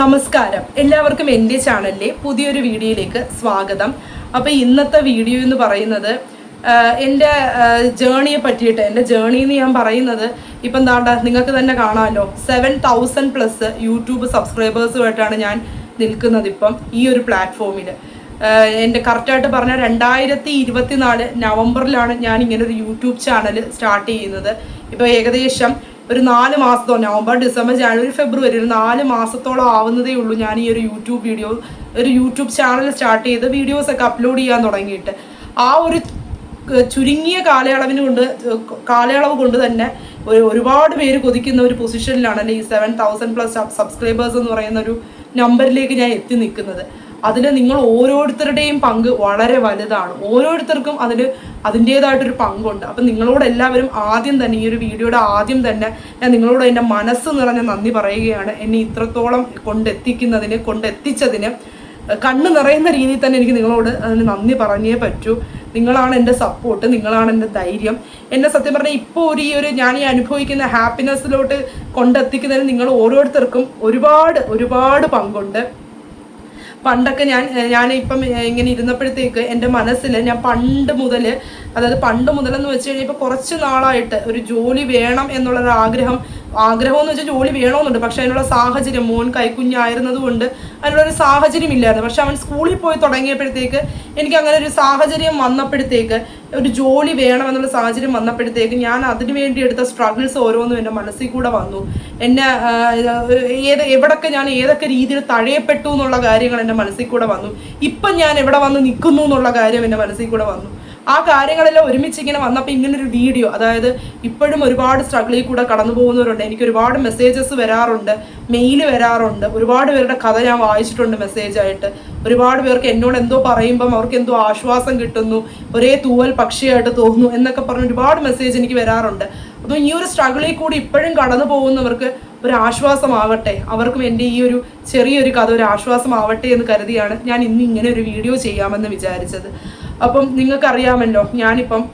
നമസ്കാരം. എല്ലാവർക്കും എന്റെ ചാനലിലെ പുതിയൊരു വീഡിയോയിലേക്ക് സ്വാഗതം. അപ്പോൾ ഇന്നത്തെ വീഡിയോ എന്ന് പറയുന്നത് എന്റെ ജേണിയെ പറ്റിയിട്ട് എന്റെ ജേണി എന്ന് ഞാൻ പറയുന്നത് ഇപ്പം എന്താണ്ട നിങ്ങൾക്ക് തന്നെ കാണാമല്ലോ സെവൻ തൗസൻഡ് പ്ലസ് യൂട്യൂബ് സബ്സ്ക്രൈബേഴ്സുമായിട്ടാണ് ഞാൻ നിൽക്കുന്നത് ഇപ്പം ഈ ഒരു പ്ലാറ്റ്ഫോമിൽ എന്റെ കറക്റ്റായിട്ട് പറഞ്ഞാൽ രണ്ടായിരത്തി ഇരുപത്തിനാല് നവംബറിലാണ് ഞാൻ ഇങ്ങനെ ഒരു യൂട്യൂബ് ചാനൽ സ്റ്റാർട്ട് ചെയ്യുന്നത്. ഇപ്പോൾ ഏകദേശം ഒരു നാല് മാസത്തോ നവംബർ ഡിസംബർ ജനുവരി ഫെബ്രുവരി ഒരു നാല് മാസത്തോളം ആവുന്നതേ ഉള്ളൂ ഞാൻ ഈ ഒരു യൂട്യൂബ് വീഡിയോ ഒരു യൂട്യൂബ് ചാനൽ സ്റ്റാർട്ട് ചെയ്ത് വീഡിയോസ് ഒക്കെ അപ്ലോഡ് ചെയ്യാൻ തുടങ്ങിയിട്ട്. ആ ഒരു ചുരുങ്ങിയ കാലയളവിന് കൊണ്ട് കാലയളവ് കൊണ്ട് തന്നെ ഒരു ഒരുപാട് പേര് കൊതിക്കുന്ന ഒരു പൊസിഷനിലാണ് അല്ലെങ്കിൽ ഈ സെവൻ തൗസൻഡ് പ്ലസ് സബ്സ്ക്രൈബേഴ്സ് എന്ന് പറയുന്ന ഒരു നമ്പറിലേക്ക് ഞാൻ എത്തി നിൽക്കുന്നത്. അതിൽ നിങ്ങൾ ഓരോരുത്തരുടെയും പങ്ക് വളരെ വലുതാണ്. ഓരോരുത്തർക്കും അതിൽ അതിന്റേതായിട്ടൊരു പങ്കുണ്ട്. അപ്പം നിങ്ങളോട് എല്ലാവരും ആദ്യം തന്നെ ഈ ഒരു വീഡിയോയുടെ ആദ്യം തന്നെ ഞാൻ നിങ്ങളോട് എന്റെ മനസ്സ് നിറഞ്ഞ നന്ദി പറയുകയാണ്. എന്നെ ഇത്രത്തോളം കൊണ്ടെത്തിക്കുന്നതിന് കൊണ്ടെത്തിച്ചതിന് കണ്ണ് നിറയുന്ന രീതിയിൽ തന്നെ എനിക്ക് നിങ്ങളോട് അതിന് നന്ദി പറഞ്ഞേ പറ്റൂ. നിങ്ങളാണ് എന്റെ സപ്പോർട്ട് നിങ്ങളാണ് എന്റെ ധൈര്യം. എന്നെ സത്യം പറഞ്ഞാൽ ഇപ്പോൾ ഒരു ഈ ഒരു ഞാൻ ഈ അനുഭവിക്കുന്ന ഹാപ്പിനെസ്സിലോട്ട് കൊണ്ടെത്തിക്കുന്നതിന് നിങ്ങൾ ഓരോരുത്തർക്കും ഒരുപാട് ഒരുപാട് പങ്കുണ്ട്. പണ്ടൊക്കെ ഞാൻ ഞാൻ ഇപ്പം ഇങ്ങനെ ഇരുന്നപ്പോഴത്തേക്ക് എന്റെ മനസ്സിൽ ഞാൻ പണ്ട് മുതൽ അതായത് പണ്ട് മുതലെന്ന് വെച്ച് കഴിഞ്ഞാൽ ഇപ്പോൾ കുറച്ച് നാളായിട്ട് ഒരു ജോലി വേണം എന്നുള്ളൊരു ആഗ്രഹം ആഗ്രഹം എന്ന് വെച്ചാൽ ജോലി വേണമെന്നുണ്ട്. പക്ഷെ അതിനുള്ള സാഹചര്യം മോൻ കൈക്കുഞ്ഞായിരുന്നത് കൊണ്ട് അതിനുള്ളൊരു സാഹചര്യം ഇല്ലായിരുന്നു പക്ഷെ അവൻ സ്കൂളിൽ പോയി തുടങ്ങിയപ്പോഴത്തേക്ക് എനിക്ക് അങ്ങനെ ഒരു സാഹചര്യം വന്നപ്പോഴത്തേക്ക് ഒരു ജോലി വേണം എന്നുള്ള സാഹചര്യം വന്നപ്പോഴത്തേക്ക് ഞാൻ അതിനു വേണ്ടി എടുത്ത സ്ട്രഗിൾസ് ഓരോന്നും എന്റെ മനസ്സിൽ കൂടെ വന്നു. എന്നെ ഏത് എവിടൊക്കെ ഞാൻ ഏതൊക്കെ രീതിയിൽ തഴയപ്പെട്ടു എന്നുള്ള കാര്യങ്ങൾ എന്റെ മനസ്സിൽ കൂടെ വന്നു. ഇപ്പം ഞാൻ എവിടെ വന്ന് നിൽക്കുന്നു എന്നുള്ള കാര്യം എന്റെ മനസ്സിൽ കൂടെ വന്നു. ആ കാര്യങ്ങളെല്ലാം ഒരുമിച്ച് ഇങ്ങനെ വന്നപ്പോൾ ഇങ്ങനൊരു വീഡിയോ അതായത് ഇപ്പോഴും ഒരുപാട് സ്ട്രഗിളിൽ കൂടെ കടന്നു പോകുന്നവരുണ്ട്. എനിക്ക് ഒരുപാട് മെസ്സേജസ് വരാറുണ്ട് മെയിൽ വരാറുണ്ട്. ഒരുപാട് പേരുടെ കഥ ഞാൻ വായിച്ചിട്ടുണ്ട് മെസ്സേജായിട്ട് ഒരുപാട് പേർക്ക് എന്നോട് എന്തോ പറയുമ്പം അവർക്ക് എന്തോ ആശ്വാസം കിട്ടുന്നു ഒരേ തൂവൽ പക്ഷിയായിട്ട് തോന്നുന്നു എന്നൊക്കെ പറഞ്ഞ് ഒരുപാട് മെസ്സേജ് എനിക്ക് വരാറുണ്ട്. അപ്പോൾ ഈ ഒരു സ്ട്രഗിളിൽ കൂടി ഇപ്പോഴും കടന്നു പോകുന്നവർക്ക് ഒരു ആശ്വാസമാവട്ടെ? അവർക്കും എന്റെ ഈ ഒരു ചെറിയൊരു കഥ ഒരു ആശ്വാസമാവട്ടെ എന്ന് കരുതിയാണ് ഞാൻ ഇന്ന് ഇങ്ങനെ ഒരു വീഡിയോ ചെയ്യാമെന്ന് വിചാരിച്ചത്. അപ്പം നിങ്ങൾക്കറിയാമല്ലോ ഞാനിപ്പം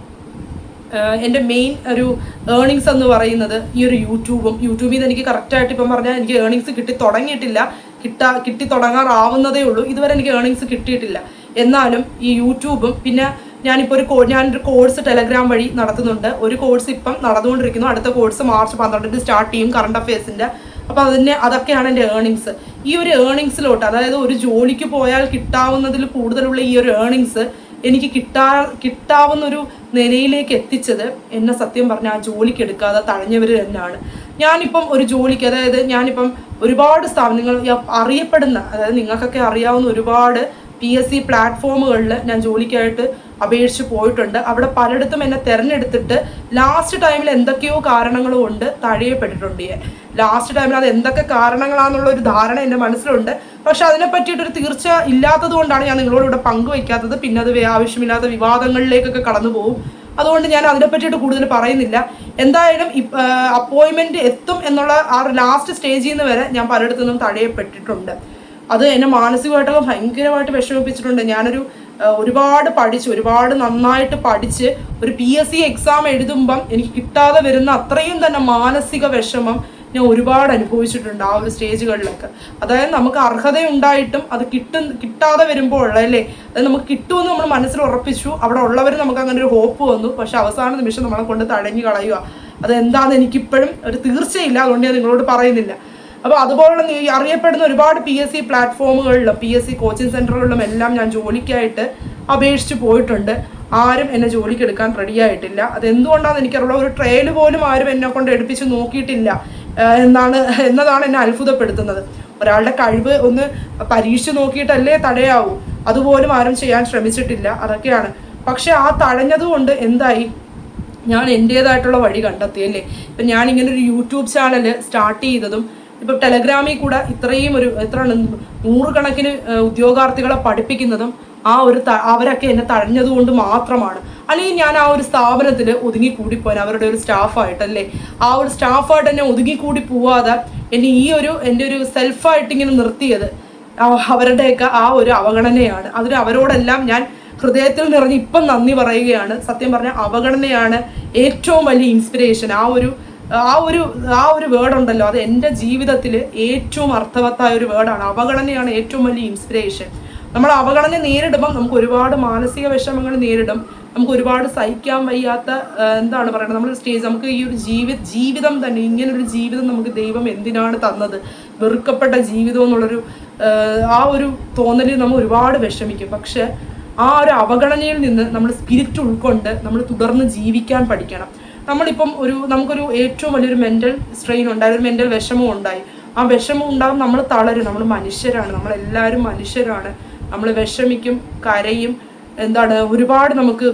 എന്റെ മെയിൻ ഒരു ഏർണിങ്സ് എന്ന് പറയുന്നത് ഈ ഒരു യൂട്യൂബും യൂട്യൂബിൽ നിന്ന് എനിക്ക് കറക്റ്റായിട്ട് ഇപ്പം പറഞ്ഞാൽ എനിക്ക് ഏർണിങ്സ് കിട്ടി തുടങ്ങിയിട്ടില്ല. കിട്ടാ കിട്ടി തുടങ്ങാറാവുന്നതേ ഉള്ളൂ. ഇതുവരെ എനിക്ക് ഏർണിങ്സ് കിട്ടിയിട്ടില്ല. എന്നാലും ഈ യൂട്യൂബും പിന്നെ ഞാനിപ്പോൾ ഒരു കോ ഞാനൊരു കോഴ്സ് ടെലഗ്രാം വഴി നടത്തുന്നുണ്ട്. ഒരു കോഴ്സ് ഇപ്പം നടന്നുകൊണ്ടിരിക്കുന്നു. അടുത്ത കോഴ്സ് മാർച്ച് പന്ത്രണ്ടിന് സ്റ്റാർട്ട് ചെയ്യും കറണ്ട് അഫയേഴ്സിന്റെ അപ്പോൾ അതിന് അതൊക്കെയാണ് എന്റെ ഏർണിങ്സ് ഈ ഒരു ഏർണിങ്സിലോട്ട് അതായത് ഒരു ജോലിക്ക് പോയാൽ കിട്ടാവുന്നതിൽ കൂടുതലുള്ള ഈ ഒരു ഏർണിങ്സ് എനിക്ക് കിട്ടാ കിട്ടാവുന്ന ഒരു നിലയിലേക്ക് എത്തിച്ചത്. എന്നെ സത്യം പറഞ്ഞാൽ ആ ജോലിക്ക് എടുക്കാതെ തഴഞ്ഞവർ തന്നെയാണ്. ഞാനിപ്പം ഒരു ജോലിക്ക് അതായത് ഞാനിപ്പം ഒരുപാട് സ്ഥാപനങ്ങൾ അറിയപ്പെടുന്ന അതായത് നിങ്ങൾക്കൊക്കെ അറിയാവുന്ന ഒരുപാട് പി എസ് സി പ്ലാറ്റ്ഫോമുകളിൽ ഞാൻ ജോലിക്കായിട്ട് അപേക്ഷിച്ച് പോയിട്ടുണ്ട്. അവിടെ പലയിടത്തും എന്നെ തിരഞ്ഞെടുത്തിട്ട് ലാസ്റ്റ് ടൈമിൽ എന്തൊക്കെയോ കാരണങ്ങൾ കൊണ്ട് തഴയപ്പെട്ടിട്ടുണ്ട്. ലാസ്റ്റ് ടൈമിൽ അത് എന്തൊക്കെ കാരണങ്ങളാണെന്നുള്ള ഒരു ധാരണ എന്റെ മനസ്സിലുണ്ട്. പക്ഷെ അതിനെ പറ്റിയിട്ടൊരു തീർച്ച ഇല്ലാത്തത് കൊണ്ടാണ് ഞാൻ നിങ്ങളോട് ഇവിടെ പങ്കുവയ്ക്കാത്തത്. പിന്നെ അത് ആവശ്യമില്ലാത്ത വിവാദങ്ങളിലേക്കൊക്കെ കടന്നു പോകും. അതുകൊണ്ട് ഞാൻ അതിനെ പറ്റിയിട്ട് കൂടുതൽ പറയുന്നില്ല. എന്തായാലും അപ്പോയിൻമെന്റ് എത്തും എന്നുള്ള ആ ലാസ്റ്റ് സ്റ്റേജിൽ നിന്ന് വരെ ഞാൻ പലയിടത്തു നിന്നും തടയപ്പെട്ടിട്ടുണ്ട്. അത് എന്നെ മാനസികമായിട്ടൊക്കെ ഭയങ്കരമായിട്ട് വിഷമിപ്പിച്ചിട്ടുണ്ട്. ഞാനൊരു ഒരുപാട് പഠിച്ച് ഒരുപാട് നന്നായിട്ട് പഠിച്ച് ഒരു പി എസ് സി എക്സാം എഴുതുമ്പം എനിക്ക് കിട്ടാതെ വരുന്ന അത്രയും തന്നെ മാനസിക വിഷമം ഞാൻ ഒരുപാട് അനുഭവിച്ചിട്ടുണ്ട് ആ ഒരു സ്റ്റേജുകളിലൊക്കെ. അതായത് നമുക്ക് അർഹതയുണ്ടായിട്ടും അത് കിട്ടും കിട്ടാതെ വരുമ്പോൾ ഉള്ള അല്ലേ? അത് നമുക്ക് കിട്ടുമെന്ന് നമ്മൾ മനസ്സിൽ ഉറപ്പിച്ചു. അവിടെ ഉള്ളവർ നമുക്ക് അങ്ങനെ ഒരു ഹോപ്പ് വന്നു. പക്ഷെ അവസാന നിമിഷം നമ്മളെ കൊണ്ട് തടഞ്ഞു കളയുക. അതെന്താണെന്ന് എനിക്കിപ്പോഴും ഒരു തീർച്ചയില്ല. അതുകൊണ്ട് ഞാൻ നിങ്ങളോട് പറയുന്നില്ല. അപ്പോൾ അതുപോലെ അറിയപ്പെടുന്ന ഒരുപാട് പി എസ് സി പ്ലാറ്റ്ഫോമുകളിലും പി എസ് സി കോച്ചിങ് സെന്ററുകളിലും എല്ലാം ഞാൻ ജോലിക്കായിട്ട് അപേക്ഷിച്ച് പോയിട്ടുണ്ട്. ആരും എന്നെ ജോലിക്കെടുക്കാൻ റെഡിയായിട്ടില്ല അത് എന്തുകൊണ്ടാണെന്ന് എനിക്കറിയില്ല. ഒരു ട്രയൽ പോലും ആരും എന്നെ കൊണ്ട് എടുപ്പിച്ച് നോക്കിയിട്ടില്ല. എന്നാണ് എന്നതാണ് എന്നെ അത്ഭുതപ്പെടുത്തുന്നത്. ഒരാളുടെ കഴിവ് ഒന്ന് പരീക്ഷിച്ചു നോക്കിയിട്ടല്ലേ തടയാവൂ. അതുപോലും ആരും ചെയ്യാൻ ശ്രമിച്ചിട്ടില്ല. അതൊക്കെയാണ്. പക്ഷെ ആ തടഞ്ഞതുകൊണ്ട് എന്തായി? ഞാൻ എന്റേതായിട്ടുള്ള വഴി കണ്ടെത്തിയല്ലേ ഇപ്പം ഞാൻ ഇങ്ങനെ ഒരു യൂട്യൂബ് ചാനൽ സ്റ്റാർട്ട് ചെയ്തതും ഇപ്പം ടെലഗ്രാമിൽ കൂടെ ഇത്രയും ഒരു എത്ര നൂറുകണക്കിന് ഉദ്യോഗാർത്ഥികളെ പഠിപ്പിക്കുന്നതും ആ ഒരു അവരൊക്കെ എന്നെ തഴഞ്ഞതുകൊണ്ട് മാത്രമാണ്. അല്ലെങ്കിൽ ഞാൻ ആ ഒരു സ്ഥാപനത്തിൽ ഒതുങ്ങിക്കൂടിപ്പോയാൻ അവരുടെ ഒരു സ്റ്റാഫായിട്ടല്ലേ? ആ ഒരു സ്റ്റാഫായിട്ട് എന്നെ ഒതുങ്ങിക്കൂടി പോവാതെ എന്നെ ഈ ഒരു എന്റെ ഒരു സെൽഫായിട്ട് ഇങ്ങനെ നിർത്തിയത് അവരുടെയൊക്കെ ആ ഒരു അവഗണനയാണ്. അതിന് അവരോടെല്ലാം ഞാൻ ഹൃദയത്തിൽ നിറഞ്ഞ് ഇപ്പം നന്ദി പറയുകയാണ്. സത്യം പറഞ്ഞാൽ അവഗണനയാണ് ഏറ്റവും വലിയ ഇൻസ്പിറേഷൻ ആ ഒരു ആ ഒരു ആ ഒരു വേർഡ് ഉണ്ടല്ലോ അത് എന്റെ ജീവിതത്തിൽ ഏറ്റവും അർത്ഥവത്തായ ഒരു വേർഡാണ് അവഗണനയാണ് ഏറ്റവും വലിയ ഇൻസ്പിറേഷൻ നമ്മൾ അവഗണന നേരിടുമ്പോൾ നമുക്ക് ഒരുപാട് മാനസിക വിഷമങ്ങൾ നേരിടും. നമുക്ക് ഒരുപാട് സഹിക്കാൻ വയ്യാത്ത എന്താണ് പറയുന്നത് നമ്മൾ സ്റ്റേജ് നമുക്ക് ഈ ഒരു ജീവി ജീവിതം തന്നെ ഇങ്ങനൊരു ജീവിതം നമുക്ക് ദൈവം എന്തിനാണ് തന്നത്? വെറുക്കപ്പെട്ട ജീവിതം എന്നുള്ളൊരു ആ ഒരു തോന്നലിൽ നമ്മൾ ഒരുപാട് വിഷമിക്കും. പക്ഷെ ആ ഒരു അവഗണനയിൽ നിന്ന് നമ്മൾ സ്പിരിറ്റ് ഉൾക്കൊണ്ട് നമ്മൾ തുടർന്ന് ജീവിക്കാൻ പഠിക്കണം. നമ്മളിപ്പം ഒരു നമുക്കൊരു ഏറ്റവും വലിയൊരു മെന്റൽ സ്ട്രെയിൻ ഉണ്ടായി ഒരു മെന്റൽ വിഷമം ഉണ്ടായി. ആ വിഷമം ഉണ്ടാകും നമ്മൾ തളരും. നമ്മൾ മനുഷ്യരാണ്. നമ്മളെല്ലാവരും മനുഷ്യരാണ്. നമ്മൾ വിഷമിക്കും കരയും എന്താണ് ഒരുപാട് നമുക്ക്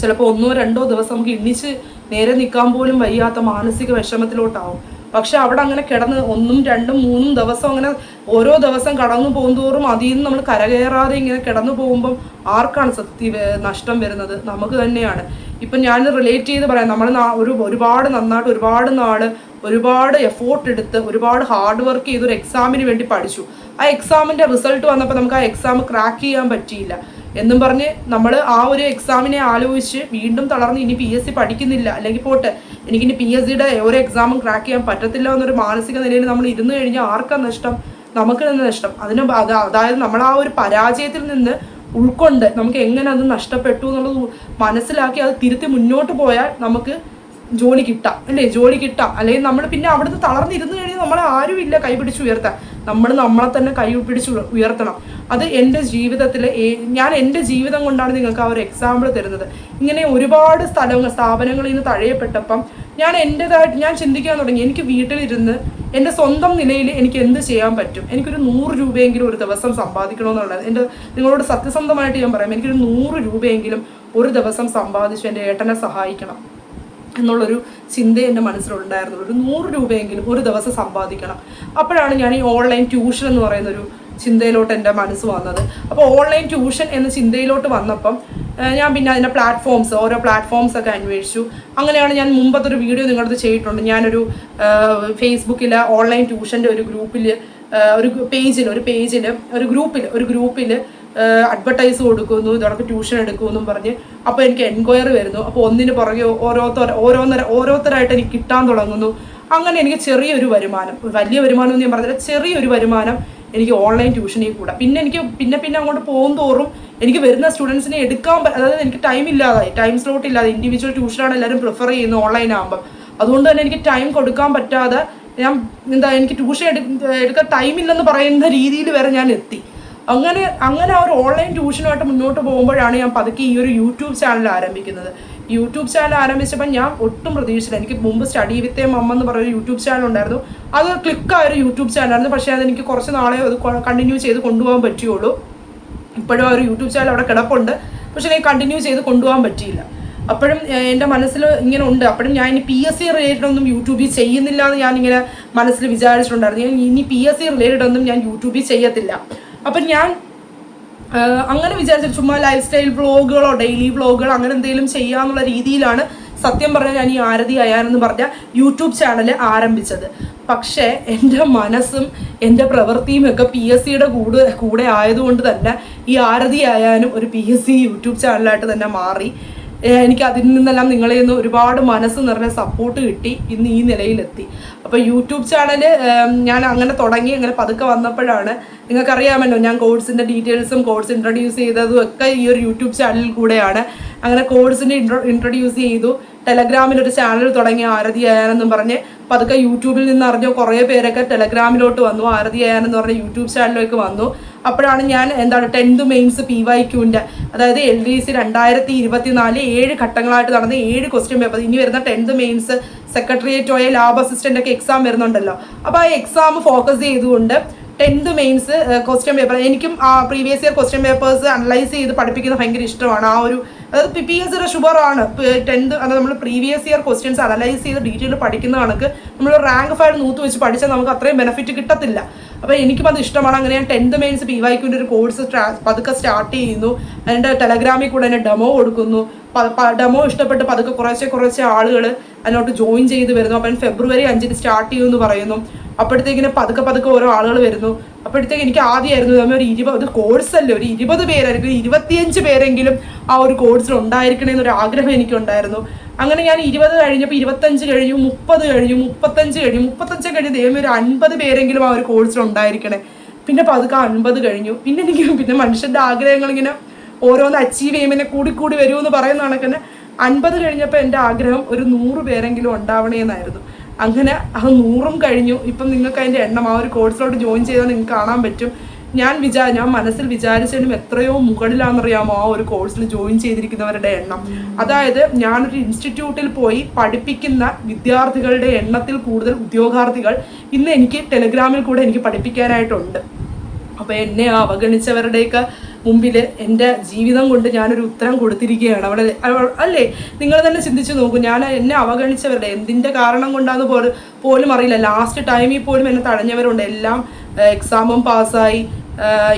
ചിലപ്പോൾ ഒന്നോ രണ്ടോ ദിവസം നമുക്ക് ഇണിച്ച് നേരെ നിൽക്കാൻ പോലും വയ്യാത്ത മാനസിക വിഷമത്തിലോട്ടാവും. പക്ഷെ അവിടെ അങ്ങനെ കിടന്ന് ഒന്നും രണ്ടും മൂന്നും ദിവസം അങ്ങനെ ഓരോ ദിവസം കടന്നു പോകുന്തോറും അതിൽ നിന്ന് നമ്മൾ കരകയറാതെ ഇങ്ങനെ കിടന്നു പോകുമ്പം ആർക്കാണ് സത്യ നഷ്ടം വരുന്നത്? നമുക്ക് തന്നെയാണ്. ഇപ്പം ഞാൻ റിലേറ്റ് ചെയ്ത് പറയാം നമ്മൾ ഒരു ഒരുപാട് നന്നായിട്ട് ഒരുപാട് നാൾ ഒരുപാട് എഫോർട്ട് എടുത്ത് ഒരുപാട് ഹാർഡ് വർക്ക് ചെയ്ത് ഒരു എക്സാമിന് വേണ്ടി പഠിച്ചു. ആ എക്സാമിന്റെ റിസൾട്ട് വന്നപ്പോൾ നമുക്ക് ആ എക്സാം ക്രാക്ക് ചെയ്യാൻ പറ്റിയില്ല. എന്നും പറഞ്ഞ് നമ്മൾ ആ ഒരു എക്സാമിനെ ആലോചിച്ച് വീണ്ടും തളർന്ന് ഇനി പി എസ് സി പഠിക്കുന്നില്ല. അല്ലെങ്കിൽ പോട്ടെ എനിക്കിനി പി എസ് സിയുടെ ഒരു എക്സാമും ക്രാക്ക് ചെയ്യാൻ പറ്റത്തില്ല എന്നൊരു മാനസിക നിലയിൽ നമ്മൾ ഇരുന്ന് കഴിഞ്ഞാൽ ആർക്കാ നഷ്ടം? നമുക്ക് തന്നെ നഷ്ടം. അതിന് അത് അതായത് നമ്മൾ ആ ഒരു പരാജയത്തിൽ നിന്ന് ഉൾക്കൊണ്ട് നമുക്ക് എങ്ങനെ അത് നഷ്ടപ്പെട്ടു എന്നുള്ളത് മനസ്സിലാക്കി അത് തിരുത്തി മുന്നോട്ട് പോയാൽ നമുക്ക് ജോലി കിട്ടാം അല്ലേ? ജോലി കിട്ടാം. അല്ലെങ്കിൽ നമ്മൾ പിന്നെ അവിടുന്ന് തളർന്നിരുന്ന് കഴിഞ്ഞാൽ നമ്മളെ ആരുമില്ല കൈ പിടിച്ച് ഉയർത്താൻ. നമ്മൾ നമ്മളെ തന്നെ കൈ പിടിച്ച് ഉയർത്തണം. അത് എന്റെ ജീവിതത്തിൽ ഞാൻ എന്റെ ജീവിതം കൊണ്ടാണ് നിങ്ങൾക്ക് ആ ഒരു എക്സാമ്പിൾ തരുന്നത്. ഇങ്ങനെ ഒരുപാട് സ്ഥലങ്ങൾ സ്ഥാപനങ്ങളിൽ നിന്ന് തഴയപ്പെട്ടപ്പം ഞാൻ എന്റെതായിട്ട് ഞാൻ ചിന്തിക്കാൻ തുടങ്ങി. എനിക്ക് വീട്ടിലിരുന്ന് എന്റെ സ്വന്തം നിലയിൽ എനിക്ക് എന്ത് ചെയ്യാൻ പറ്റും? എനിക്കൊരു നൂറ് രൂപയെങ്കിലും ഒരു ദിവസം സമ്പാദിക്കണമെന്നുള്ളത്. എന്റെ നിങ്ങളോട് സത്യസന്ധമായിട്ട് ഞാൻ പറയാം. എനിക്കൊരു നൂറ് രൂപയെങ്കിലും ഒരു ദിവസം സമ്പാദിച്ച് എന്റെ ഏട്ടനെ സഹായിക്കണം. എന്നുള്ളൊരു ചിന്ത എന്റെ മനസ്സിലുണ്ടായിരുന്നു. ഒരു നൂറ് രൂപയെങ്കിലും ഒരു ദിവസം സമ്പാദിക്കണം. അപ്പോഴാണ് ഞാൻ ഈ ഓൺലൈൻ ട്യൂഷൻ എന്ന് പറയുന്നൊരു ചിന്തയിലോട്ട് എന്റെ മനസ്സ് വന്നത്. അപ്പോൾ ഓൺലൈൻ ട്യൂഷൻ എന്ന ചിന്തയിലോട്ട് വന്നപ്പം ഞാൻ പിന്നെ അതിന്റെ പ്ലാറ്റ്ഫോംസ് ഓരോ പ്ലാറ്റ്ഫോംസ് ഒക്കെ അന്വേഷിച്ചു. അങ്ങനെയാണ് ഞാൻ മുമ്പത്തെ ഒരു വീഡിയോ നിങ്ങളടുത്ത് ചെയ്തിട്ടുണ്ട്. ഞാനൊരു ഫേസ്ബുക്കിൽ ഓൺലൈൻ ട്യൂഷന്റെ ഒരു ഗ്രൂപ്പിൽ ഒരു പേജിൽ ഒരു പേജിൽ ഒരു ഗ്രൂപ്പിൽ ഒരു ഗ്രൂപ്പിൽ അഡ്വർടൈസ് കൊടുക്കുന്നു ഇതോടൊക്കെ ട്യൂഷൻ എടുക്കുമെന്നും പറഞ്ഞ് അപ്പോൾ എനിക്ക് എൻക്വയറി വരുന്നു. അപ്പോൾ ഒന്നിന് പുറകെ ഓരോരുത്തർ ഓരോന്നര ഓരോരുത്തരായിട്ട് എനിക്ക് കിട്ടാൻ തുടങ്ങുന്നു. അങ്ങനെ എനിക്ക് ചെറിയൊരു വരുമാനം വലിയ വരുമാനം എന്ന് ഞാൻ പറഞ്ഞില്ല ചെറിയൊരു വരുമാനം എനിക്ക് ഓൺലൈൻ ട്യൂഷനിൽ കൂടെ. പിന്നെ എനിക്ക് പിന്നെ പിന്നെ അങ്ങോട്ട് പോകും തോറും എനിക്ക് വരുന്ന സ്റ്റുഡൻസിനെ എടുക്കാൻ അതായത് എനിക്ക് ടൈം ഇല്ലാതായി. ടൈം സ്ലോട്ട് ഇല്ലാതെ ഇൻഡിവിജ്വൽ ട്യൂഷനാണ് എല്ലാവരും പ്രിഫർ ചെയ്യുന്നത് ഓൺലൈൻ ആകുമ്പോൾ അതുകൊണ്ട് തന്നെ എനിക്ക് ടൈം കൊടുക്കാൻ പറ്റാതെ ഞാൻ എന്താ എനിക്ക് ട്യൂഷൻ എടു എടുക്കാൻ ടൈമില്ലെന്ന് പറയുന്ന രീതിയിൽ വരെ ഞാൻ എത്തി. അങ്ങനെ അങ്ങനെ ആ ഒരു ഓൺലൈൻ ട്യൂഷനുമായിട്ട് മുന്നോട്ട് പോകുമ്പോഴാണ് ഞാൻ പതുക്കെ ഈ ഒരു യൂട്യൂബ് ചാനൽ ആരംഭിക്കുന്നത്. യൂട്യൂബ് ചാനൽ ആരംഭിച്ചപ്പോൾ ഞാൻ ഒട്ടും പ്രതീക്ഷിച്ചില്ല. എനിക്ക് മുമ്പ് സ്റ്റഡി വിത്ത് മമ്മ എന്ന് പറയുന്ന യൂട്യൂബ് ചാനൽ ഉണ്ടായിരുന്നു. അത് ക്ലിക്കായ ഒരു യൂട്യൂബ് ചാനലായിരുന്നു പക്ഷേ അതെനിക്ക് കുറച്ച് നാളെ അത് കണ്ടിന്യൂ ചെയ്ത് കൊണ്ടുപോകാൻ പറ്റുകയുള്ളൂ ഇപ്പോഴും ആ ഒരു യൂട്യൂബ് ചാനൽ അവിടെ കിടപ്പുണ്ട്. പക്ഷേ എനിക്ക് കണ്ടിന്യൂ ചെയ്ത് കൊണ്ടുപോകാൻ പറ്റിയില്ല. അപ്പോഴും എന്റെ മനസ്സിൽ ഇങ്ങനെ ഉണ്ട്. അപ്പോഴും ഞാൻ ഇനി പി എസ് സി റിലേറ്റഡ് ഒന്നും യൂട്യൂബിൽ ചെയ്യുന്നില്ല എന്ന് ഞാൻ ഇങ്ങനെ മനസ്സിൽ വിചാരിച്ചിട്ടുണ്ടായിരുന്നു. ഞാൻ ഇനി പി എസ് സി റിലേറ്റഡ് ഒന്നും ഞാൻ യൂട്യൂബിൽ ചെയ്യത്തില്ല. അപ്പം ഞാൻ അങ്ങനെ വിചാരിച്ചു ചുമ്മാ ലൈഫ് സ്റ്റൈൽ വ്ളോഗുകളോ ഡെയിലി വ്ളോഗുകളോ അങ്ങനെ എന്തെങ്കിലും ചെയ്യാന്നുള്ള രീതിയിലാണ് സത്യം പറഞ്ഞാൽ ഞാൻ ഈ ആരതി അയാനെന്ന് പറഞ്ഞ യൂട്യൂബ് ചാനൽ ആരംഭിച്ചത്. പക്ഷേ എന്റെ മനസ്സും എന്റെ പ്രവൃത്തിയും ഒക്കെ പി എസ് സിയുടെ കൂടെ കൂടെ ആയതുകൊണ്ട് തന്നെ ഈ ആരതി അയാനും ഒരു പി എസ് സി യൂട്യൂബ് ചാനലായിട്ട് തന്നെ മാറി. എനിക്ക് അതിൽ നിന്നെല്ലാം നിങ്ങളിൽ നിന്ന് ഒരുപാട് മനസ്സ് നിറഞ്ഞ സപ്പോർട്ട് കിട്ടി. ഇന്ന് ഈ നിലയിലെത്തി. അപ്പോൾ യൂട്യൂബ് ചാനൽ ഞാൻ അങ്ങനെ തുടങ്ങി. അങ്ങനെ പതുക്കെ വന്നപ്പോഴാണ് നിങ്ങൾക്കറിയാമല്ലോ ഞാൻ കോഴ്സിന്റെ ഡീറ്റെയിൽസും കോഴ്സ് ഇൻട്രൊഡ്യൂസ് ചെയ്തതും ഒക്കെ ഈ ഒരു യൂട്യൂബ് ചാനലിൽ കൂടെയാണ്. അങ്ങനെ കോഴ്സിന് ഇൻട്രോ ഇൻട്രൊഡ്യൂസ് ചെയ്തു. ടെലഗ്രാമിൽ ഒരു ചാനൽ തുടങ്ങി ആരതി അയാനെന്നും പറഞ്ഞ് പതുക്കെ യൂട്യൂബിൽ നിന്ന് അറിഞ്ഞ കുറേ പേരൊക്കെ ടെലഗ്രാമിലോട്ട് വന്നു. ആരതി അയാനെന്ന് പറഞ്ഞ യൂട്യൂബ് ചാനലിലേക്ക് വന്നു. അപ്പോഴാണ് ഞാൻ എന്താണ് ടെൻത്ത് മെയിൻസ് പി വൈ ക്യൂവിന്റെ അതായത് എൽ ഡി സി രണ്ടായിരത്തി ഇരുപത്തിനാല് ഏഴ് ഘട്ടങ്ങളായിട്ട് നടന്ന ഏഴ് ക്വസ്റ്റ്യൻ പേപ്പർ ഇനി വരുന്ന tenth mains secretariat ഓയ lab assistant ഒക്കെ എക്സാം വരുന്നുണ്ടല്ലോ. അപ്പോൾ ആ എക്സാം ഫോക്കസ് ചെയ്തുകൊണ്ട് ടെൻത്ത് മെയിൻസ് ക്വസ്റ്റ്യൻ പേപ്പർ എനിക്കും ആ previous year question papers analyse ചെയ്ത് പഠിപ്പിക്കുന്നത് ഭയങ്കര ഇഷ്ടമാണ്. ആ ഒരു അതായത് പി പി എസ് ആണ്. ടെൻത്ത് അത് നമ്മൾ പ്രീവിയസ് ഇയർ ക്വസ്റ്റ്യൻസ് അനലൈസ് ചെയ്ത് ഡീറ്റെയിൽ പഠിക്കുന്ന കണക്ക് നമ്മൾ റാങ്ക് ഫയൽ നൂത്ത് വെച്ച് പഠിച്ചാൽ നമുക്ക് അത്രയും ബെനിഫിറ്റ് കിട്ടത്തില്ല. അപ്പോൾ എനിക്കും അത് ഇഷ്ടമാണ്. അങ്ങനെ ഞാൻ ടെൻത്ത് മെയിൻസ് പി വൈക്കുന്റെ ഒരു കോഴ്സ് പതുക്കെ സ്റ്റാർട്ട് ചെയ്യുന്നു. അതിന്റെ ടെലഗ്രാമിൽ കൂടെ എന്നെ ഡെമോ കൊടുക്കുന്നു. ഡെമോ ഇഷ്ടപ്പെട്ട് പതുക്കെ കുറേശ്ശെ കുറേശ്ശെ ആളുകൾ അതിനോട്ട് ജോയിൻ ചെയ്ത് വരുന്നു. അപ്പം ഫെബ്രുവരി അഞ്ചിന് സ്റ്റാർട്ട് ചെയ്യുമെന്ന് പറയുന്നു. അപ്പോഴത്തേക്കിന് പതുക്കെ പതുക്കെ ഓരോ ആളുകൾ വരുന്നു. അപ്പോഴത്തേക്ക് എനിക്ക് ആദ്യമായിരുന്നു തമ്മിൽ ഒരു ഇരുപത് കോഴ്സല്ലേ ഒരു ഇരുപത് പേരായിരിക്കും. ഇരുപത്തിയഞ്ച് പേരെങ്കിലും ആ ഒരു കോഴ്സിൽ ഉണ്ടായിരിക്കണേ എന്നൊരു ആഗ്രഹം എനിക്കുണ്ടായിരുന്നു. അങ്ങനെ ഞാൻ ഇരുപത് കഴിഞ്ഞപ്പോൾ ഇരുപത്തഞ്ച് കഴിഞ്ഞു മുപ്പത് കഴിഞ്ഞു മുപ്പത്തഞ്ച് കഴിഞ്ഞു. മുപ്പത്തഞ്ച് കഴിഞ്ഞ് ദൈവം ഒരു അൻപത് പേരെങ്കിലും ആ ഒരു കോഴ്സിൽ ഉണ്ടായിരിക്കണേ. പിന്നെ പതുക്കെ അൻപത് കഴിഞ്ഞു. പിന്നെ എനിക്ക് പിന്നെ മനുഷ്യന്റെ ആഗ്രഹങ്ങൾ ഇങ്ങനെ ഓരോന്ന് അച്ചീവ് ചെയ്യുമ്പോൾ കൂടി കൂടി വരുമെന്ന് പറയുന്ന കണക്കിന് അൻപത് കഴിഞ്ഞപ്പോൾ എന്റെ ആഗ്രഹം ഒരു നൂറ് പേരെങ്കിലും ഉണ്ടാവണേന്നായിരുന്നു. അങ്ങനെ അത് നൂറും കഴിഞ്ഞു. ഇപ്പം നിങ്ങൾക്ക് അതിന്റെ എണ്ണം ആ ഒരു കോഴ്സിലോട്ട് ജോയിൻ ചെയ്താൽ നിങ്ങൾക്ക് കാണാൻ പറ്റും. ഞാൻ വിചാ ഞാൻ മനസ്സിൽ വിചാരിച്ചതിനും എത്രയോ മുകളിലാണെന്നറിയാമോ ആ ഒരു കോഴ്സിൽ ജോയിൻ ചെയ്തിരിക്കുന്നവരുടെ എണ്ണം. അതായത് ഞാനൊരു ഇൻസ്റ്റിറ്റ്യൂട്ടിൽ പോയി പഠിപ്പിക്കുന്ന വിദ്യാർത്ഥികളുടെ എണ്ണത്തിൽ കൂടുതൽ ഉദ്യോഗാർത്ഥികൾ ഇന്ന് എനിക്ക് ടെലിഗ്രാമിൽ കൂടെ എനിക്ക് പഠിപ്പിക്കാനായിട്ടുണ്ട്. അപ്പോൾ എന്നെ അവഗണിച്ചവരുടെയൊക്കെ മുമ്പിൽ എന്റെ ജീവിതം കൊണ്ട് ഞാനൊരു ഉത്തരം കൊടുത്തിരിക്കുകയാണ്. അവിടെ അല്ലേ? നിങ്ങൾ തന്നെ ചിന്തിച്ചു നോക്കൂ. ഞാൻ എന്നെ അവഗണിച്ചവരുടെ എന്തിന്റെ കാരണം കൊണ്ടാന്ന് പോലും പോലും അറിയില്ല. ലാസ്റ്റ് ടൈമിൽ പോലും എന്നെ തടഞ്ഞവരുണ്ട്. എല്ലാം എക്സാമും പാസ്സായി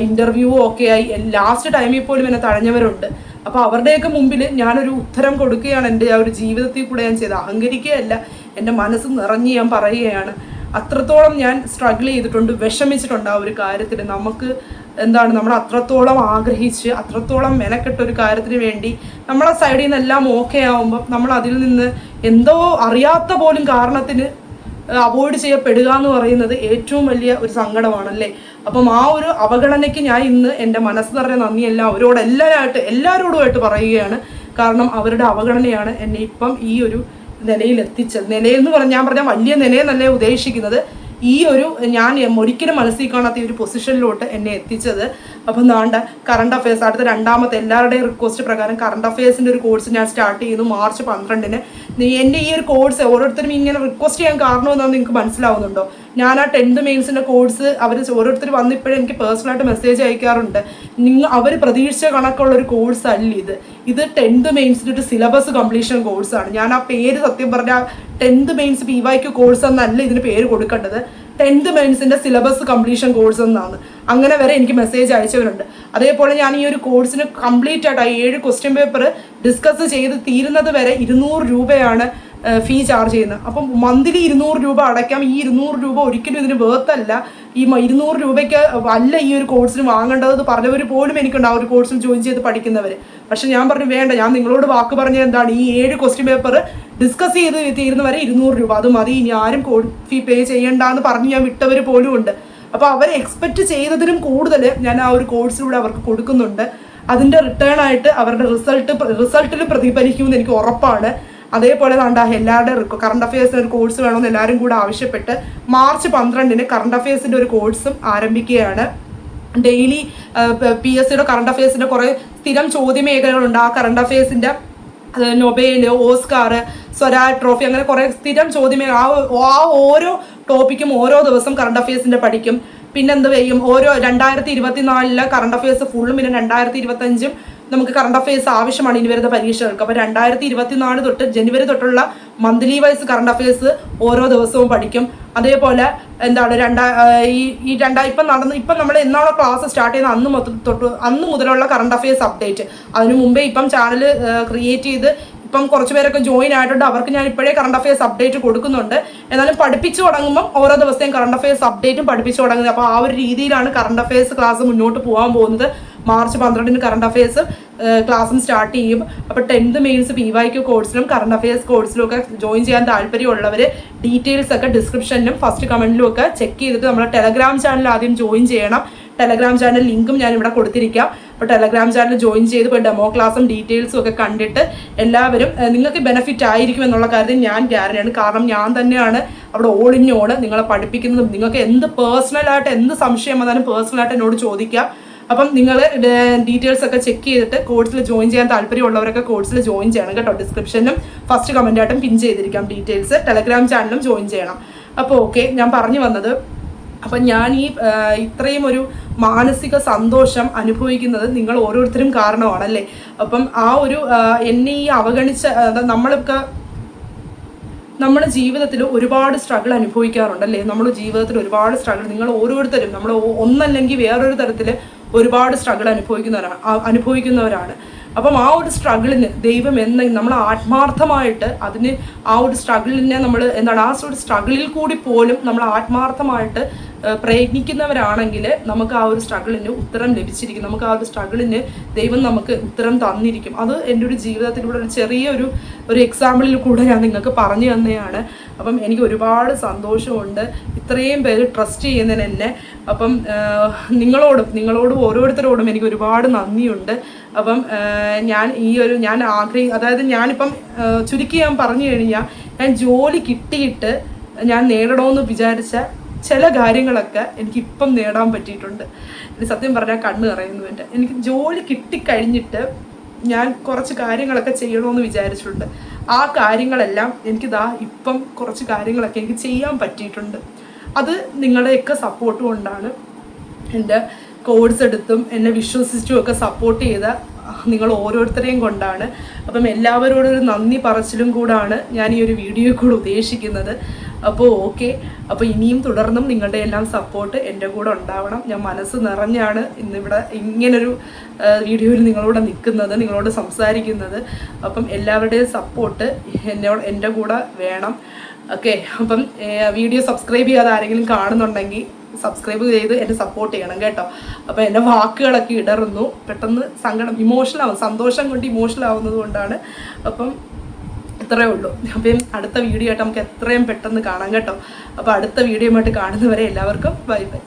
ഇന്റർവ്യൂ ഒക്കെ ആയി. ലാസ്റ്റ് ടൈമിൽ പോലും എന്നെ തടഞ്ഞവരുണ്ട്. അപ്പോൾ അവരുടെയൊക്കെ മുമ്പിൽ ഞാനൊരു ഉത്തരം കൊടുക്കുകയാണ് എന്റെ ആ ഒരു ജീവിതത്തിൽ കൂടെ ഞാൻ ചെയ്ത് അഹങ്കരിക്കുകയല്ല. എന്റെ മനസ്സ് നിറഞ്ഞ് ഞാൻ പറയുകയാണ്. അത്രത്തോളം ഞാൻ സ്ട്രഗിൾ ചെയ്തിട്ടുണ്ട് വിഷമിച്ചിട്ടുണ്ട് ആ ഒരു കാര്യത്തിൽ. നമുക്ക് എന്താണ് നമ്മൾ അത്രത്തോളം ആഗ്രഹിച്ച് അത്രത്തോളം മെനക്കെട്ട ഒരു കാര്യത്തിന് വേണ്ടി നമ്മളെ സൈഡിൽ നിന്നെല്ലാം ഓക്കെ ആവുമ്പോൾ നമ്മൾ അതിൽ നിന്ന് എന്തോ അറിയാത്ത പോലും കാരണത്തിന് അവോയ്ഡ് ചെയ്യപ്പെടുക എന്ന് പറയുന്നത് ഏറ്റവും വലിയ ഒരു സങ്കടമാണല്ലേ? അപ്പം ആ ഒരു അവഗണനയ്ക്ക് ഞാൻ ഇന്ന് എന്റെ മനസ്സ് നിറഞ്ഞ നന്ദിയെല്ലാം അവരോട് എല്ലാവരായിട്ട് എല്ലാവരോടുമായിട്ട് പറയുകയാണ്. കാരണം അവരുടെ അവഗണനയാണ് എന്നെ ഇപ്പം ഈ ഒരു നിലയിൽ എത്തിച്ചത് നിലയെന്ന് പറഞ്ഞാൽ ഞാൻ പറഞ്ഞാൽ വലിയ നിലയെന്നല്ലേ ഉദ്ദേശിക്കുന്നത്. ഈ ഒരു ഞാൻ ഒരിക്കലും മനസ്സിൽ കാണാത്ത ഈ ഒരു പൊസിഷനിലോട്ട് എന്നെ എത്തിച്ചത്. അപ്പം നാണ്ട കറണ്ട് അഫയേഴ്സ് അടുത്ത രണ്ടാമത്തെ എല്ലാവരുടെയും റിക്വസ്റ്റ് പ്രകാരം കറണ്ട് അഫയേഴ്സിന്റെ ഒരു കോഴ്സ് ഞാൻ സ്റ്റാർട്ട് ചെയ്യുന്നു മാർച്ച് പന്ത്രണ്ടിന്. എന്റെ ഈ ഒരു കോഴ്സ് ഓരോരുത്തരും ഇങ്ങനെ റിക്വസ്റ്റ് ചെയ്യാൻ കാരണം എന്താണെന്ന് നിങ്ങൾക്ക് മനസ്സിലാവുന്നുണ്ടോ? ഞാൻ ആ ടെൻത്ത് മെയിൻസിന്റെ കോഴ്സ് അവർ ഓരോരുത്തർ വന്നിപ്പോഴും എനിക്ക് പേഴ്സണലായിട്ട് മെസ്സേജ് അയക്കാറുണ്ട്. നിങ്ങൾ അവർ പ്രതീക്ഷിച്ച കണക്കുള്ള ഒരു കോഴ്സ് അല്ല ഇത്. ഇത് ടെൻത്ത് മെയിൻസിന്റെ ഒരു സിലബസ് കംപ്ലീഷൻ കോഴ്സാണ് ഞാൻ ആ പേര് സത്യം പറഞ്ഞാൽ tenth mains P Y Q course എന്നല്ല ഇതിന് പേര് കൊടുക്കേണ്ടത്. ടെൻത്ത് മെയിൻസിന്റെ സിലബസ് കംപ്ലീഷൻ കോഴ്സ് എന്നാണ്. അങ്ങനെ വരെ എനിക്ക് മെസ്സേജ് അയച്ചവരുണ്ട്. അതേപോലെ ഞാൻ ഈ ഒരു കോഴ്സിന് കംപ്ലീറ്റ് ആയിട്ട് ആ ഏഴ് ക്വസ്റ്റ്യൻ പേപ്പർ ഡിസ്കസ് ചെയ്ത് തീരുന്നത് വരെ ഇരുന്നൂറ് രൂപയാണ് ഫീ ചാർജ് ചെയ്യുന്നത്. അപ്പം മന്ത്ലി ഇരുന്നൂറ് രൂപ അടയ്ക്കാം. ഈ ഇരുന്നൂറ് രൂപ ഒരിക്കലും ഇതിന് വേർത്തല്ല ഈ ഇരുന്നൂറ് രൂപയ്ക്ക് അല്ല ഈ ഒരു കോഴ്സിന് വാങ്ങേണ്ടത് പറഞ്ഞവർ പോലും എനിക്കുണ്ട് ആ ഒരു കോഴ്സിൽ ജോയിൻ ചെയ്ത് പഠിക്കുന്നവർ പക്ഷെ ഞാൻ പറഞ്ഞു വേണ്ട ഞാൻ നിങ്ങളോട് വാക്ക് പറഞ്ഞത് എന്താണ്? ഈ ഏഴ് ക്വസ്റ്റ്യൻ പേപ്പർ ഡിസ്കസ് ചെയ്ത് തീരുന്ന വരെ ഇരുന്നൂറ് രൂപ. അത് മതി ഇനി ആരും കോഡ് ഫീ പേ ചെയ്യണ്ട എന്ന് പറഞ്ഞ് ഞാൻ വിട്ടവർ പോലും ഉണ്ട്. അപ്പോൾ അവർ എക്സ്പെക്റ്റ് ചെയ്തതിലും കൂടുതൽ ഞാൻ ആ ഒരു കോഴ്സിലൂടെ അവർക്ക് കൊടുക്കുന്നുണ്ട്. അതിന്റെ റിട്ടേൺ ആയിട്ട് അവരുടെ റിസൾട്ട് റിസൾട്ടിൽ പ്രതിഫലിക്കുമെന്ന് എനിക്ക് ഉറപ്പാണ്. അതേപോലെ കണ്ട എല്ലാവരുടെ കറണ്ട് അഫയേഴ്സിന് ഒരു കോഴ്സ് വേണമെന്ന് എല്ലാവരും കൂടെ ആവശ്യപ്പെട്ട് മാർച്ച് പന്ത്രണ്ടിന് കറണ്ട് അഫയേഴ്സിന്റെ ഒരു കോഴ്സും ആരംഭിക്കുകയാണ്. ഡെയിലി പി എസ് സിയുടെ കറണ്ട് അഫയേഴ്സിന്റെ കുറേ സ്ഥിരം ചോദ്യമേഖലകളുണ്ട് ആ കറണ്ട് അഫയേഴ്സിന്റെ നൊബേൽ ഓസ്കാർ സ്വരാ ട്രോഫി അങ്ങനെ കുറേ സ്ഥിരം ചോദ്യമേ ആ ആ ഓരോ ടോപ്പിക്കും ഓരോ ദിവസം കറണ്ട് അഫയേഴ്സിന്റെ പഠിക്കും. പിന്നെന്ത് ചെയ്യും? ഓരോ രണ്ടായിരത്തി ഇരുപത്തിനാലിലെ കറണ്ട് അഫയേഴ്സ് ഫുള്ളും പിന്നെ രണ്ടായിരത്തി ഇരുപത്തഞ്ചും നമുക്ക് കറണ്ട് അഫയേഴ്സ് ആവശ്യമാണ് ഇനി വരുന്ന പരീക്ഷകൾക്ക്. അപ്പോൾ രണ്ടായിരത്തി ഇരുപത്തിനാല് തൊട്ട് ജനുവരി തൊട്ടുള്ള മന്ത്ലി വൈസ് കറണ്ട് അഫയേഴ്സ് ഓരോ ദിവസവും പഠിക്കും. അതേപോലെ എന്താണ് രണ്ടാ ഈ ഈ രണ്ടാ ഇപ്പം നടന്ന് ഇപ്പം നമ്മൾ എന്നാണോ ക്ലാസ് സ്റ്റാർട്ട് ചെയ്യുന്നത് അന്ന് മൊത്തം തൊട്ട് അന്ന് മുതലുള്ള കറണ്ട് അഫയേഴ്സ് അപ്ഡേറ്റ് അതിനു മുമ്പേ ഇപ്പം ചാനൽ ക്രിയേറ്റ് ചെയ്ത് ഇപ്പം കുറച്ച് പേരൊക്കെ ജോയിൻ ആയിട്ടുണ്ട്. അവർക്ക് ഞാൻ ഇപ്പോഴേ കറണ്ട് അഫയേഴ്സ് അപ്ഡേറ്റ് കൊടുക്കുന്നുണ്ട്. എന്നാലും പഠിപ്പിച്ചു തുടങ്ങുമ്പോൾ ഓരോ ദിവസത്തെയും കറണ്ട് അഫയേഴ്സ് അപ്ഡേറ്റും പഠിപ്പിച്ചു തുടങ്ങുന്നത്. അപ്പോൾ ആ ഒരു രീതിയിലാണ് കറണ്ട് അഫയേഴ്സ് ക്ലാസ് മുന്നോട്ട് പോകാൻ പോകുന്നത്. മാർച്ച് പന്ത്രണ്ടിന് കറണ്ട് അഫയേഴ്സ് ക്ലാസ്സും സ്റ്റാർട്ട് ചെയ്യും. അപ്പോൾ tenth mains P Y Q കോഴ്സിലും current affairs കോഴ്സിലും ഒക്കെ ജോയിൻ ചെയ്യാൻ താല്പര്യമുള്ളവർ ഡീറ്റെയിൽസ് ഒക്കെ ഡിസ്ക്രിപ്ഷനിലും ഫസ്റ്റ് കമന്റിലും ഒക്കെ ചെക്ക് ചെയ്തിട്ട് നമ്മുടെ ടെലഗ്രാം ചാനൽ ആദ്യം ജോയിൻ ചെയ്യണം. ടെലഗ്രാം ചാനൽ ലിങ്കും ഞാൻ ഇവിടെ കൊടുത്തിരിക്കാം. അപ്പോൾ ടെലഗ്രാം ചാനൽ ജോയിൻ ചെയ്ത് ഇപ്പോൾ ഡെമോ ക്ലാസ്സും ഡീറ്റെയിൽസും ഒക്കെ കണ്ടിട്ട് എല്ലാവരും നിങ്ങൾക്ക് ബെനിഫിറ്റ് ആയിരിക്കും എന്നുള്ള കാര്യത്തിൽ ഞാൻ ഗ്യാരണ്ടിയാണ് കാരണം ഞാൻ തന്നെയാണ് അവിടെ ഓളിഞ്ഞോട് നിങ്ങളെ പഠിപ്പിക്കുന്നതും. നിങ്ങൾക്ക് എന്ത് പേഴ്സണലായിട്ട് എന്ത് സംശയം വന്നാലും പേഴ്സണലായിട്ട് എന്നോട് ചോദിക്കാം. അപ്പം നിങ്ങൾ ഡീറ്റെയിൽസ് ഒക്കെ ചെക്ക് ചെയ്തിട്ട് കോഴ്സിൽ ജോയിൻ ചെയ്യാൻ താല്പര്യമുള്ളവരൊക്കെ കോഴ്സിൽ ജോയിൻ ചെയ്യണം കേട്ടോ. ഡിസ്ക്രിപ്ഷനിലും ഫസ്റ്റ് കമന്റായിട്ടും പിൻ ചെയ്തിരിക്കാം ഡീറ്റെയിൽസ് ടെലഗ്രാം ചാനലും ജോയിൻ ചെയ്യണം. അപ്പോൾ ഓക്കെ ഞാൻ പറഞ്ഞു വന്നത് അപ്പം ഞാൻ ഈ ഇത്രയും ഒരു മാനസിക സന്തോഷം അനുഭവിക്കുന്നത് നിങ്ങൾ ഓരോരുത്തരും കാരണമാണല്ലേ? അപ്പം ആ ഒരു എന്നെ ഈ അവഗണിച്ച നമ്മളൊക്കെ നമ്മുടെ ജീവിതത്തിൽ ഒരുപാട് സ്ട്രഗിൾ അനുഭവിക്കാറുണ്ട് അല്ലേ നമ്മുടെ ജീവിതത്തിൽ ഒരുപാട് സ്ട്രഗിൾ നിങ്ങൾ ഓരോരുത്തരും നമ്മൾ ഒന്നല്ലെങ്കിൽ വേറൊരു തരത്തിൽ ഒരുപാട് സ്ട്രഗിൾ അനുഭവിക്കുന്നവരാണ് അനുഭവിക്കുന്നവരാണ്. അപ്പം ആ ഒരു സ്ട്രഗിളിന് ദൈവം എന്ന നമ്മൾ ആത്മാർത്ഥമായിട്ട് അതിന് ആ ഒരു സ്ട്രഗിളിനെ നമ്മൾ എന്താണ് ആ ഒരു സ്ട്രഗിളിൽ കൂടി പോലും നമ്മൾ ആത്മാർത്ഥമായിട്ട് പ്രയത്നിക്കുന്നവരാണെങ്കിൽ നമുക്ക് ആ ഒരു സ്ട്രഗിളിന് ഉത്തരം ലഭിച്ചിരിക്കും. നമുക്ക് ആ ഒരു സ്ട്രഗിളിന് ദൈവം നമുക്ക് ഉത്തരം തന്നിരിക്കും. അത് എന്റെ ഒരു ജീവിതത്തിലൂടെ ഒരു ചെറിയൊരു ഒരു എക്സാമ്പിളിൽ കൂടെ ഞാൻ നിങ്ങൾക്ക് പറഞ്ഞു തന്നെയാണ്. അപ്പം എനിക്ക് ഒരുപാട് സന്തോഷമുണ്ട്. ഇത്രയും പേര് ട്രസ്റ്റ് ചെയ്യുന്നതിന് എന്നെ അപ്പം നിങ്ങളോടും നിങ്ങളോടും ഓരോരുത്തരോടും എനിക്ക് ഒരുപാട് നന്ദിയുണ്ട്. അപ്പം ഞാൻ ഈ ഒരു ഞാൻ ആഗ്രഹി അതായത് ഞാനിപ്പം ചുരുക്കി ഞാൻ പറഞ്ഞു കഴിഞ്ഞാൽ ഞാൻ ജോലി കിട്ടിയിട്ട് ഞാൻ നേടണമെന്ന് വിചാരിച്ച ചില കാര്യങ്ങളൊക്കെ എനിക്ക് ഇപ്പം നേടാൻ പറ്റിയിട്ടുണ്ട്. സത്യം പറഞ്ഞാൽ കണ്ണ് നിറയുന്നു എന്റെ എനിക്ക് ജോലി കിട്ടിക്കഴിഞ്ഞിട്ട് ഞാൻ കുറച്ച് കാര്യങ്ങളൊക്കെ ചെയ്യണമെന്ന് വിചാരിച്ചിട്ടുണ്ട്. ആ കാര്യങ്ങളെല്ലാം എനിക്കിതാ ഇപ്പം കുറച്ച് കാര്യങ്ങളൊക്കെ എനിക്ക് ചെയ്യാൻ പറ്റിയിട്ടുണ്ട്. അത് നിങ്ങളുടെയൊക്കെ സപ്പോർട്ട് കൊണ്ടാണ് എന്റെ കോഴ്സ് എടുത്തും എന്നെ വിശ്വസിച്ചും ഒക്കെ സപ്പോർട്ട് ചെയ്ത നിങ്ങൾ ഓരോരുത്തരെയും കൊണ്ടാണ്. അപ്പം എല്ലാവരോടും ഒരു നന്ദി പറച്ചിലും കൂടാണ് ഞാൻ ഈ ഒരു വീഡിയോ കൂടെ ഉദ്ദേശിക്കുന്നത്. അപ്പോൾ ഓക്കെ അപ്പോൾ ഇനിയും തുടർന്നും നിങ്ങളുടെ എല്ലാം സപ്പോർട്ട് എന്റെ കൂടെ ഉണ്ടാവണം. ഞാൻ മനസ്സ് നിറഞ്ഞാണ് ഇന്നിവിടെ ഇങ്ങനൊരു വീഡിയോയിൽ നിങ്ങളോട് നിൽക്കുന്നത് നിങ്ങളോട് സംസാരിക്കുന്നത്. അപ്പം എല്ലാവരുടെയും സപ്പോർട്ട് എന്നോട് എന്റെ കൂടെ വേണം. ഓക്കെ അപ്പം വീഡിയോ സബ്സ്ക്രൈബ് ചെയ്യാതെ ആരെങ്കിലും കാണുന്നുണ്ടെങ്കിൽ സബ്സ്ക്രൈബ് ചെയ്ത് എന്നെ സപ്പോർട്ട് ചെയ്യണം കേട്ടോ. അപ്പോൾ എന്റെ വാക്കുകളൊക്കെ ഇടറുന്നു. പെട്ടെന്ന് സങ്കടം ഇമോഷണൽ ആവും. സന്തോഷം കൊണ്ട് ഇമോഷണൽ ആവുന്നത് കൊണ്ടാണ്. അപ്പം ഇത്രയേ ഉള്ളൂ. അപ്പം അടുത്ത വീഡിയോ ആയിട്ട് നമുക്ക് എത്രയും പെട്ടെന്ന് കാണാം കേട്ടോ. അപ്പോൾ അടുത്ത വീഡിയോ ആയിട്ട് കാണുന്നവരെ എല്ലാവർക്കും ബൈ ബൈ